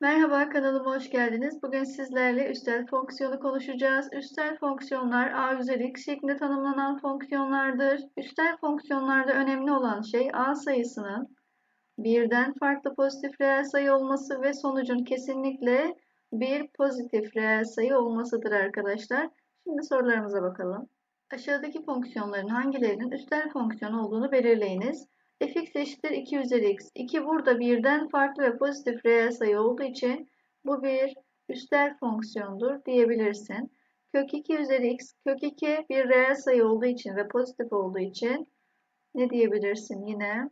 Merhaba kanalıma hoş geldiniz. Bugün sizlerle üstel fonksiyonu konuşacağız. Üstel fonksiyonlar a üzeri x şeklinde tanımlanan fonksiyonlardır. Üstel fonksiyonlarda önemli olan şey a sayısının birden farklı pozitif reel sayı olması ve sonucun kesinlikle bir pozitif reel sayı olmasıdır arkadaşlar. Şimdi sorularımıza bakalım. Aşağıdaki fonksiyonların hangilerinin üstel fonksiyon olduğunu belirleyiniz fx eşittir 2 üzeri x. 2 burada birden farklı ve pozitif reel sayı olduğu için bu bir üstel fonksiyondur diyebilirsin. Kök 2 üzeri x, kök 2 bir reel sayı olduğu için ve pozitif olduğu için ne diyebilirsin yine?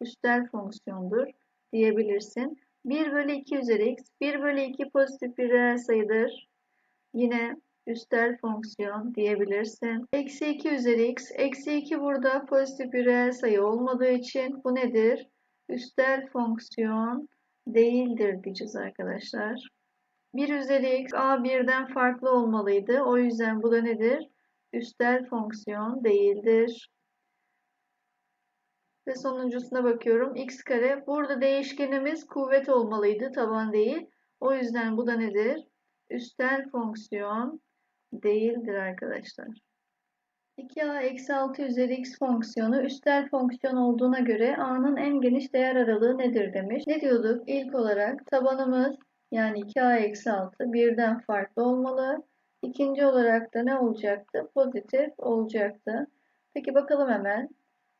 Üstel fonksiyondur diyebilirsin. 1 bölü 2 üzeri x, 1 bölü 2 pozitif bir reel sayıdır. Yine üstel fonksiyon diyebilirsin. Eksi 2 üzeri x. Eksi 2 burada pozitif bir reel sayı olmadığı için bu nedir? Üstel fonksiyon değildir diyeceğiz arkadaşlar. 1 üzeri x a birden farklı olmalıydı. O yüzden bu da nedir? Üstel fonksiyon değildir. Ve sonuncusuna bakıyorum. x kare. Burada değişkenimiz kuvvet olmalıydı. Taban değil. O yüzden bu da nedir? Üstel fonksiyon değildir arkadaşlar. 2a eksi 6 üzeri x fonksiyonu üstel fonksiyon olduğuna göre a'nın en geniş değer aralığı nedir demiş. Ne diyorduk? İlk olarak tabanımız yani 2a eksi 6 birden farklı olmalı. İkinci olarak da ne olacaktı? Pozitif olacaktı. Peki bakalım hemen.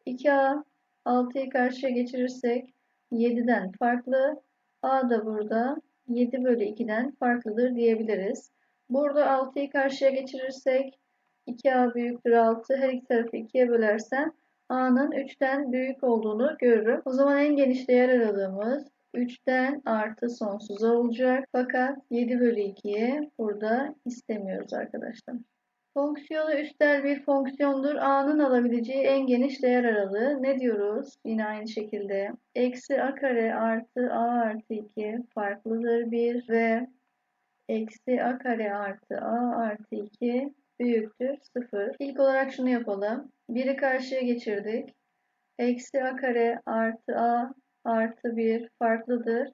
2a 6'yı karşıya geçirirsek 7'den farklı. a da burada 7 bölü 2'den farklıdır diyebiliriz. Burada 6'yı karşıya geçirirsek 2a büyüktür 6. Her iki tarafı 2'ye bölersen a'nın 3'ten büyük olduğunu görürüm. O zaman en geniş değer aralığımız 3'ten artı sonsuza olacak. Fakat 7 bölü 2'yi burada istemiyoruz arkadaşlar. Fonksiyonu üstel bir fonksiyondur. A'nın alabileceği en geniş değer aralığı ne diyoruz? Yine aynı şekilde. Eksi a kare artı a artı 2 farklıdır 1 ve eksi a kare artı a artı 2 büyüktür 0. İlk olarak şunu yapalım. 1'i karşıya geçirdik. Eksi a kare artı a artı 1 farklıdır.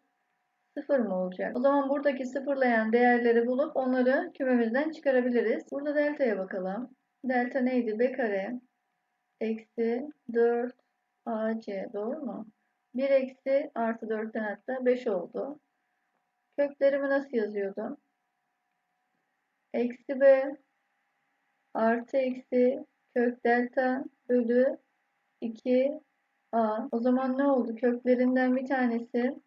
0 mı olacak? O zaman buradaki sıfırlayan değerleri bulup onları kümemizden çıkarabiliriz. Burada delta'ya bakalım. Delta neydi? b kare eksi 4 ac doğru mu? 1 eksi artı 4'ten hatta 5 oldu. Köklerimi nasıl yazıyordum? Eksi b artı eksi kök delta bölü 2 a. O zaman ne oldu? Köklerinden bir tanesi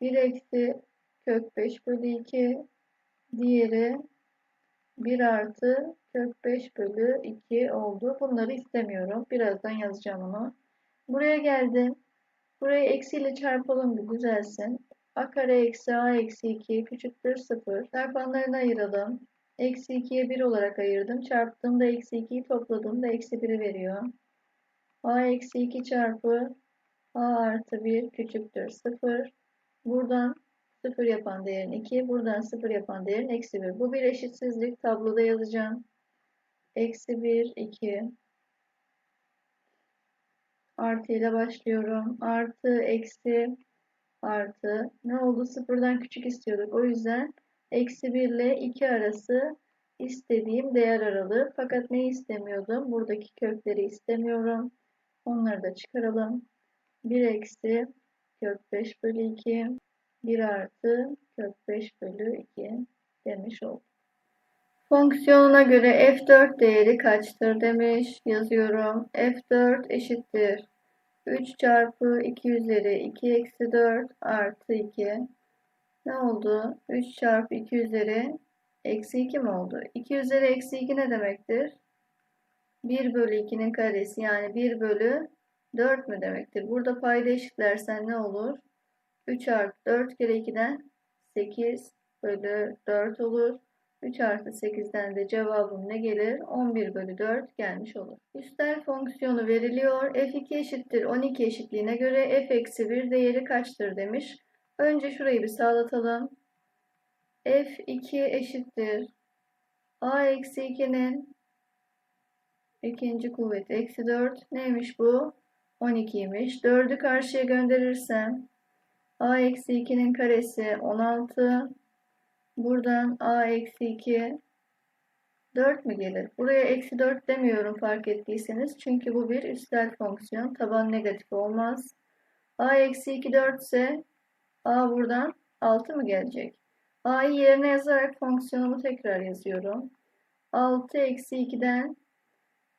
1 eksi kök 5 bölü 2 diğeri 1 artı kök 5 bölü 2 oldu. Bunları istemiyorum. Birazdan yazacağım onu. Buraya geldim. Burayı eksiyle çarpalım bir düzelsin a kare eksi a eksi 2 küçüktür 0. Çarpanlarını ayıralım. Eksi 2'ye 1 olarak ayırdım. Çarptığımda eksi 2'yi topladığımda eksi 1'i veriyor. a eksi 2 çarpı a artı 1 küçüktür 0. Buradan 0 yapan değerin 2. Buradan 0 yapan değerin eksi 1. Bu bir eşitsizlik. Tabloda yazacağım. Eksi 1, 2. Artı ile başlıyorum. Artı, eksi, artı ne oldu? Sıfırdan küçük istiyorduk. O yüzden eksi 1 ile 2 arası istediğim değer aralığı. Fakat ne istemiyordum? Buradaki kökleri istemiyorum. Onları da çıkaralım. 1 eksi kök 5 bölü 2 1 artı kök 5 bölü 2 demiş olduk. Fonksiyonuna göre f4 değeri kaçtır demiş. Yazıyorum. f4 eşittir 3 çarpı 2 üzeri 2 eksi 4 artı 2 ne oldu? 3 çarpı 2 üzeri eksi 2 mi oldu? 2 üzeri eksi 2 ne demektir? 1 bölü 2'nin karesi yani 1 bölü 4 mü demektir? Burada payda eşitlersen ne olur? 3 artı 4 kere 2'den 8 bölü 4 olur. 3 artı 8'den de cevabım ne gelir? 11 bölü 4 gelmiş olur. Üstel fonksiyonu veriliyor. f2 eşittir 12 eşitliğine göre f eksi 1 değeri kaçtır demiş. Önce şurayı bir sağlatalım. f2 eşittir a eksi 2'nin ikinci kuvveti eksi 4 neymiş bu? 12'ymiş. 4'ü karşıya gönderirsem a eksi 2'nin karesi 16. Buradan a eksi 2 4 mü gelir? Buraya eksi 4 demiyorum fark ettiyseniz. Çünkü bu bir üstel fonksiyon. Taban negatif olmaz. a eksi 2 4 ise a buradan 6 mı gelecek? a'yı yerine yazarak fonksiyonumu tekrar yazıyorum. 6 eksi 2'den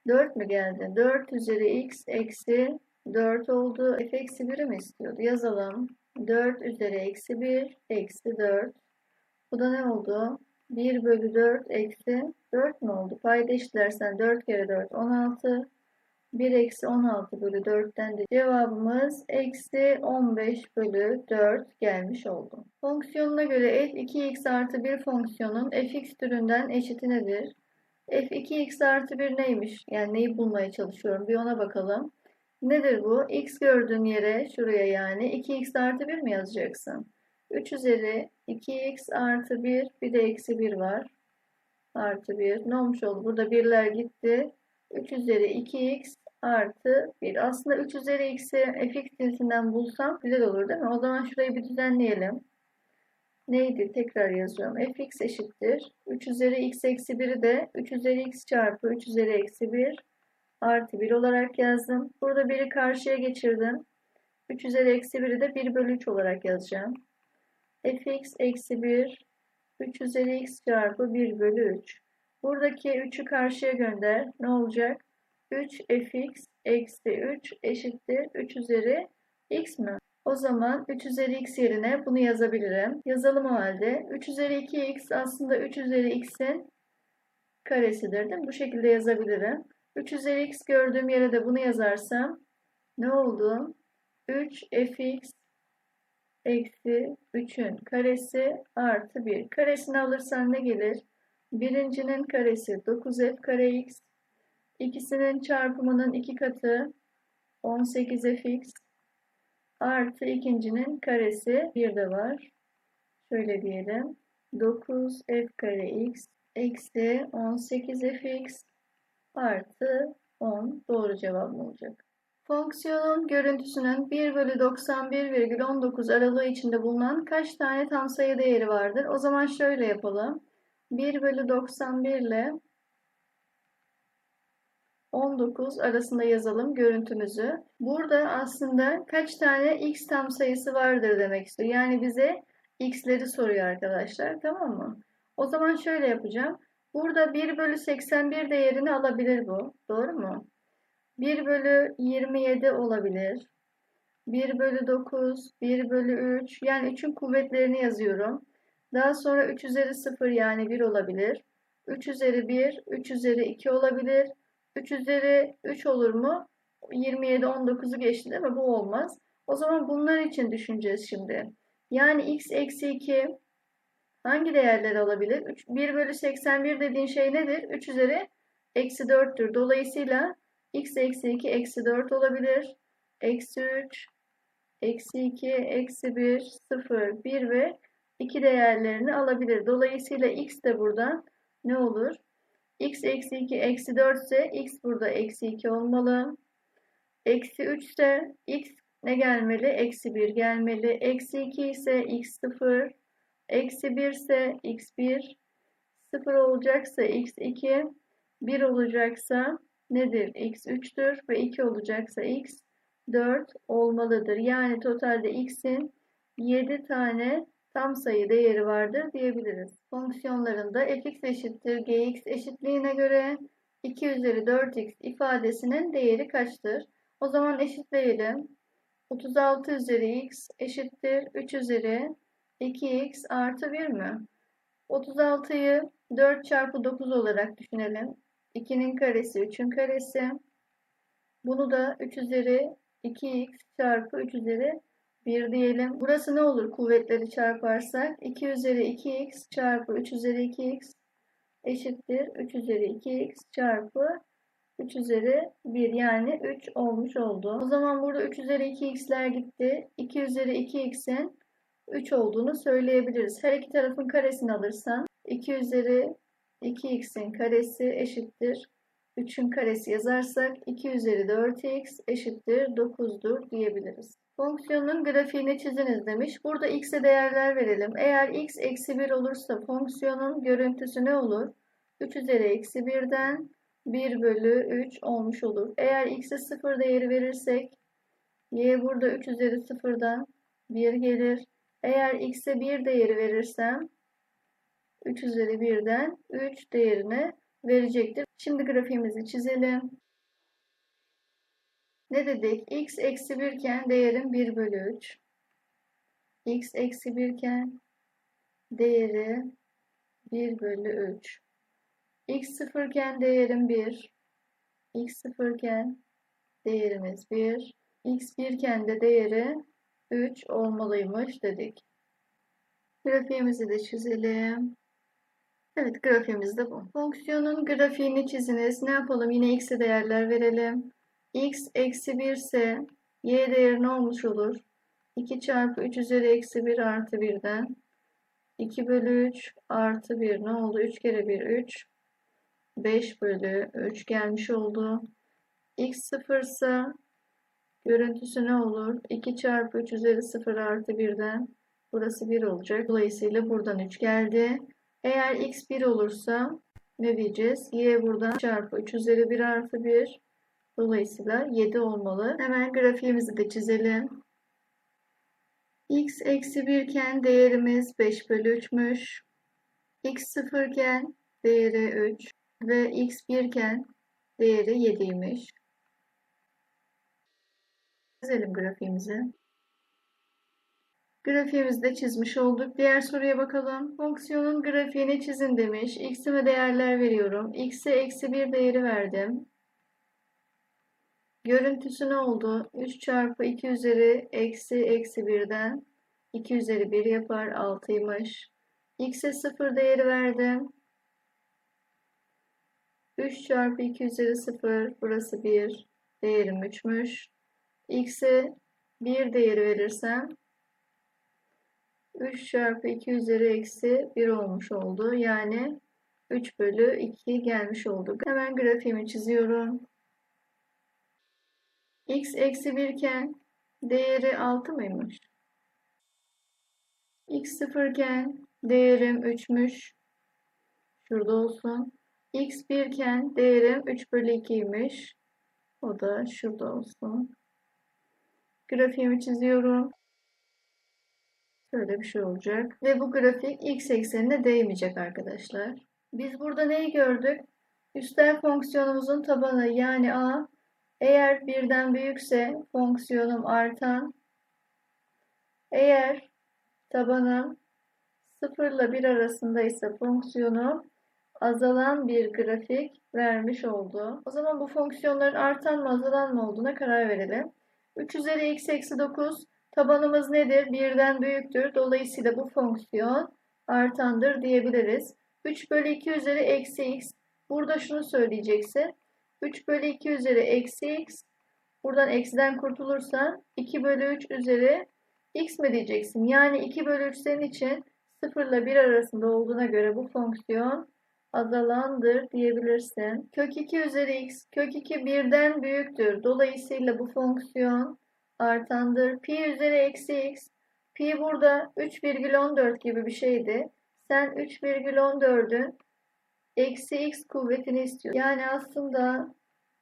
4 mü geldi? 4 üzeri x eksi 4 oldu. f eksi 1'i mi istiyordu? Yazalım. 4 üzeri eksi 1 eksi 4. Bu da ne oldu? 1 bölü 4 eksi 4 mü oldu? Payda eşitlersen 4 kere 4 16. 1 eksi 16 bölü 4'ten de cevabımız eksi 15 bölü 4 gelmiş oldu. Fonksiyonuna göre f 2x artı 1 fonksiyonun fx türünden eşiti nedir? f 2x artı 1 neymiş? Yani neyi bulmaya çalışıyorum? Bir ona bakalım. Nedir bu? x gördüğün yere şuraya yani 2x artı 1 mi yazacaksın? 3 üzeri 2x artı 1 bir de eksi 1 var. Artı 1. Ne olmuş oldu? Burada birler gitti. 3 üzeri 2x artı 1. Aslında 3 üzeri x'i fx cinsinden bulsam güzel olur değil mi? O zaman şurayı bir düzenleyelim. Neydi? Tekrar yazıyorum. fx eşittir. 3 üzeri x eksi 1'i de 3 üzeri x çarpı 3 üzeri eksi 1 artı 1 olarak yazdım. Burada 1'i karşıya geçirdim. 3 üzeri eksi 1'i de 1 bölü 3 olarak yazacağım. Fx eksi 1 3 üzeri x çarpı 1 bölü 3. Buradaki 3'ü karşıya gönder. Ne olacak? 3 fx eksi 3 eşittir 3 üzeri x mi? O zaman 3 üzeri x yerine bunu yazabilirim. Yazalım o halde. 3 üzeri 2x aslında 3 üzeri x'in karesidir değil mi? Bu şekilde yazabilirim. 3 üzeri x gördüğüm yere de bunu yazarsam ne oldu? 3 fx eksi 3'ün karesi artı 1. Karesini alırsan ne gelir? Birincinin karesi 9f kare x. İkisinin çarpımının iki katı 18fx artı ikincinin karesi bir de var. Şöyle diyelim. 9f kare x eksi 18fx artı 10 doğru cevap olacak. Fonksiyonun görüntüsünün 1 bölü 91,19 aralığı içinde bulunan kaç tane tam sayı değeri vardır? O zaman şöyle yapalım. 1 bölü 91 ile 19 arasında yazalım görüntümüzü. Burada aslında kaç tane x tam sayısı vardır demek istiyor. Yani bize x'leri soruyor arkadaşlar. Tamam mı? O zaman şöyle yapacağım. Burada 1 bölü 81 değerini alabilir bu. Doğru mu? 1 bölü 27 olabilir. 1 bölü 9, 1 bölü 3. Yani 3'ün kuvvetlerini yazıyorum. Daha sonra 3 üzeri 0 yani 1 olabilir. 3 üzeri 1, 3 üzeri 2 olabilir. 3 üzeri 3 olur mu? 27, 19'u geçti değil mi? Bu olmaz. O zaman bunlar için düşüneceğiz şimdi. Yani x eksi 2 hangi değerler alabilir? 3, 1 bölü 81 dediğin şey nedir? 3 üzeri eksi 4'tür. Dolayısıyla x eksi 2 eksi 4 olabilir. Eksi 3, eksi 2, eksi 1, 0, 1 ve 2 değerlerini alabilir. Dolayısıyla x de buradan ne olur? x eksi 2 eksi 4 ise x burada eksi 2 olmalı. Eksi 3 ise x ne gelmeli? Eksi 1 gelmeli. Eksi 2 ise x 0. Eksi 1 ise x 1. 0 olacaksa x 2. 1 olacaksa nedir? x 3'tür ve 2 olacaksa x 4 olmalıdır. Yani totalde x'in 7 tane tam sayı değeri vardır diyebiliriz. Fonksiyonlarında fx eşittir gx eşitliğine göre 2 üzeri 4x ifadesinin değeri kaçtır? O zaman eşitleyelim. 36 üzeri x eşittir 3 üzeri 2x artı 1 mi? 36'yı 4 çarpı 9 olarak düşünelim. 2'nin karesi 3'ün karesi. Bunu da 3 üzeri 2x çarpı 3 üzeri 1 diyelim. Burası ne olur kuvvetleri çarparsak? 2 üzeri 2x çarpı 3 üzeri 2x eşittir. 3 üzeri 2x çarpı 3 üzeri 1 yani 3 olmuş oldu. O zaman burada 3 üzeri 2x'ler gitti. 2 üzeri 2x'in 3 olduğunu söyleyebiliriz. Her iki tarafın karesini alırsan 2 üzeri 2x'in karesi eşittir. 3'ün karesi yazarsak 2 üzeri 4x eşittir 9'dur diyebiliriz. Fonksiyonun grafiğini çiziniz demiş. Burada x'e değerler verelim. Eğer x eksi 1 olursa fonksiyonun görüntüsü ne olur? 3 üzeri eksi 1'den 1 bölü 3 olmuş olur. Eğer x'e 0 değeri verirsek y burada 3 üzeri 0'dan 1 gelir. Eğer x'e 1 değeri verirsem 3 üzeri 1'den 3 değerini verecektir. Şimdi grafiğimizi çizelim. Ne dedik? x eksi 1 iken değerim 1 bölü 3. x eksi 1 iken değeri 1 bölü 3. x 0 iken değerim 1. x 0 iken değerimiz 1. x 1 iken de değeri 3 olmalıymış dedik. Grafiğimizi de çizelim. Evet grafiğimiz de bu. Fonksiyonun grafiğini çiziniz. Ne yapalım? Yine x'e değerler verelim. x eksi 1 ise y değeri ne olmuş olur? 2 çarpı 3 üzeri eksi 1 artı 1'den 2 bölü 3 artı 1 ne oldu? 3 kere 1 3 5 bölü 3 gelmiş oldu. x 0 ise görüntüsü ne olur? 2 çarpı 3 üzeri 0 artı 1'den burası 1 olacak. Dolayısıyla buradan 3 geldi. Eğer x 1 olursa ne diyeceğiz? y buradan çarpı 3 üzeri 1 artı 1 dolayısıyla 7 olmalı. Hemen grafiğimizi de çizelim. x eksi 1 iken değerimiz 5 bölü 3'müş. x 0 iken değeri 3 ve x 1 iken değeri 7'ymiş. Çizelim grafiğimizi. Grafiğimizi çizmiş olduk. Diğer soruya bakalım. Fonksiyonun grafiğini çizin demiş. X'ime değerler veriyorum. X'e eksi 1 değeri verdim. Görüntüsü ne oldu? 3 çarpı 2 üzeri eksi eksi 1'den 2 üzeri 1 yapar 6'ymış. X'e 0 değeri verdim. 3 çarpı 2 üzeri 0 burası 1. Değerim 3'müş. X'e 1 değeri verirsem 3 çarpı 2 üzeri eksi 1 olmuş oldu. Yani 3 bölü 2 gelmiş olduk. Hemen grafiğimi çiziyorum. x eksi 1 iken değeri 6 mıymış? x 0 iken değerim 3'müş. Şurada olsun. x 1 iken değerim 3 bölü 2'ymiş. O da şurada olsun. Grafiğimi çiziyorum. Şöyle bir şey olacak. Ve bu grafik x eksenine değmeyecek arkadaşlar. Biz burada neyi gördük? Üstel fonksiyonumuzun tabanı yani a eğer birden büyükse fonksiyonum artan eğer tabanım 0 ile 1 arasındaysa fonksiyonum azalan bir grafik vermiş oldu. O zaman bu fonksiyonların artan mı azalan mı olduğuna karar verelim. 3 üzeri x eksi 9 Tabanımız nedir? Birden büyüktür. Dolayısıyla bu fonksiyon artandır diyebiliriz. 3 bölü 2 üzeri eksi x. Burada şunu söyleyeceksin. 3 bölü 2 üzeri eksi x. Buradan eksiden kurtulursan 2 bölü 3 üzeri x mi diyeceksin? Yani 2 bölü 3 senin için 0 ile 1 arasında olduğuna göre bu fonksiyon azalandır diyebilirsin. Kök 2 üzeri x. Kök 2 birden büyüktür. Dolayısıyla bu fonksiyon artandır. Pi üzeri eksi x. Pi burada 3,14 gibi bir şeydi. Sen 3,14'ün eksi x kuvvetini istiyorsun. Yani aslında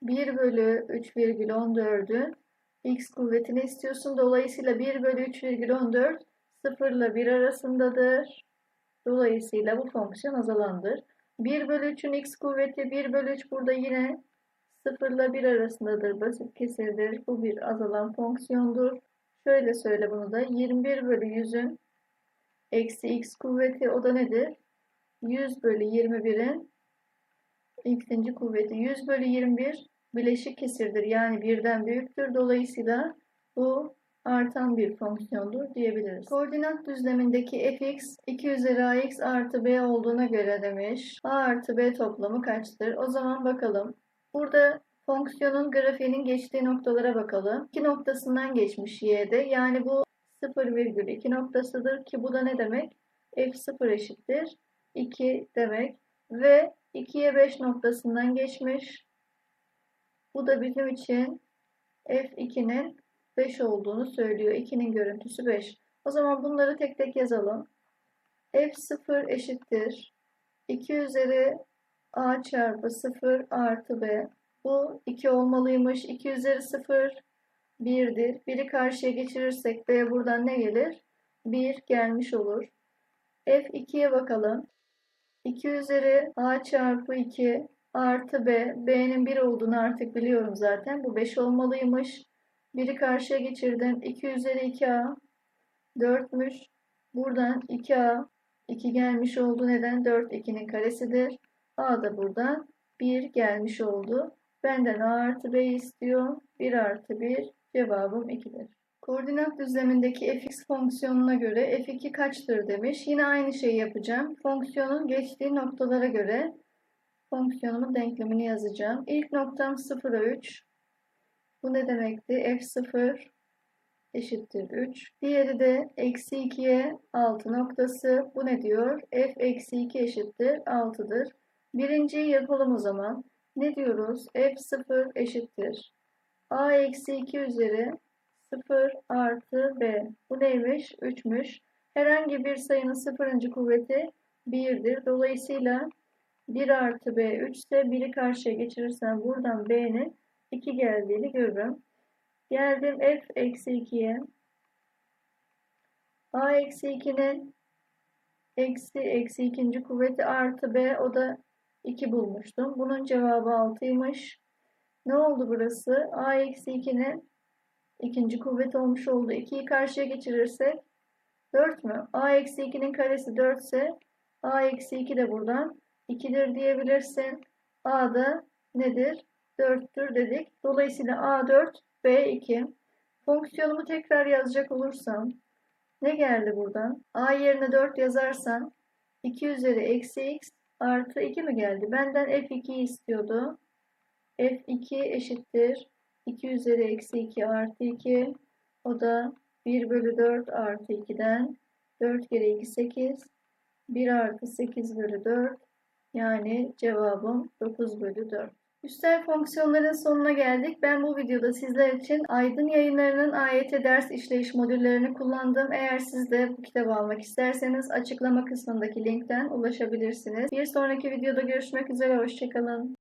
1 bölü 3,14'ün x kuvvetini istiyorsun. Dolayısıyla 1 bölü 3,14 0 ile 1 arasındadır. Dolayısıyla bu fonksiyon azalandır. 1 bölü 3'ün x kuvveti 1 bölü 3 burada yine 0 ile 1 arasındadır. Basit kesirdir. Bu bir azalan fonksiyondur. Şöyle söyle bunu da. 21 bölü 100'ün eksi x kuvveti o da nedir? 100 bölü 21'in x'inci kuvveti. 100 bölü 21 bileşik kesirdir. Yani birden büyüktür. Dolayısıyla bu artan bir fonksiyondur diyebiliriz. Koordinat düzlemindeki fx 2 üzeri ax artı b olduğuna göre demiş. a artı b toplamı kaçtır? O zaman bakalım. Burada fonksiyonun grafiğinin geçtiği noktalara bakalım. 2 noktasından geçmiş y'de. Yani bu 0,2 noktasıdır ki bu da ne demek? f0 eşittir 2 demek. Ve 2'ye 5 noktasından geçmiş. Bu da bizim için f2'nin 5 olduğunu söylüyor. 2'nin görüntüsü 5. O zaman bunları tek tek yazalım. F0 eşittir. 2 üzeri A çarpı 0 artı B. Bu 2 olmalıymış. 2 üzeri 0 1'dir. 1'i karşıya geçirirsek B buradan ne gelir? 1 gelmiş olur. F2'ye bakalım. 2 üzeri A çarpı 2 artı B. B'nin 1 olduğunu artık biliyorum zaten. Bu 5 olmalıymış. 1'i karşıya geçirdim. 2 üzeri 2A 4'müş. Buradan 2A 2 gelmiş oldu. Neden? 4 2'nin karesidir. A da buradan 1 gelmiş oldu. Benden A artı B istiyor. 1 artı 1 cevabım 2'dir. Koordinat düzlemindeki fx fonksiyonuna göre f2 kaçtır demiş. Yine aynı şeyi yapacağım. Fonksiyonun geçtiği noktalara göre fonksiyonumun denklemini yazacağım. İlk noktam 0'a 3. Bu ne demekti? f0 eşittir 3. Diğeri de eksi 2'ye 6 noktası. Bu ne diyor? f eksi 2 eşittir 6'dır. Birinciyi yapalım o zaman. Ne diyoruz? f0 eşittir. a eksi 2 üzeri 0 artı b. Bu neymiş? 3'müş. Herhangi bir sayının sıfırıncı kuvveti 1'dir. Dolayısıyla 1 artı b 3 ise 1'i karşıya geçirirsem buradan b'nin 2 geldiğini görürüm. Geldim f eksi 2'ye. a eksi 2'nin eksi eksi ikinci kuvveti artı b o da 2 bulmuştum. Bunun cevabı 6'ymış. Ne oldu burası? a eksi 2'nin ikinci kuvvet olmuş oldu. 2'yi karşıya geçirirsek 4 mü? a eksi 2'nin karesi 4 ise a eksi 2 de buradan 2'dir diyebilirsin. a da nedir? 4'tür dedik. Dolayısıyla a4 b2. Fonksiyonumu tekrar yazacak olursam ne geldi buradan? a yerine 4 yazarsam 2 üzeri eksi x artı 2 mi geldi? Benden f2 istiyordu. f2 eşittir 2 üzeri eksi 2 artı 2. O da 1 bölü 4 artı 2'den 4 kere 2 8. 1 artı 8 bölü 4. Yani cevabım 9 bölü 4. Üstel fonksiyonların sonuna geldik. Ben bu videoda sizler için Aydın yayınlarının AYT ders işleyiş modüllerini kullandım. Eğer siz de bu kitabı almak isterseniz açıklama kısmındaki linkten ulaşabilirsiniz. Bir sonraki videoda görüşmek üzere. Hoşçakalın.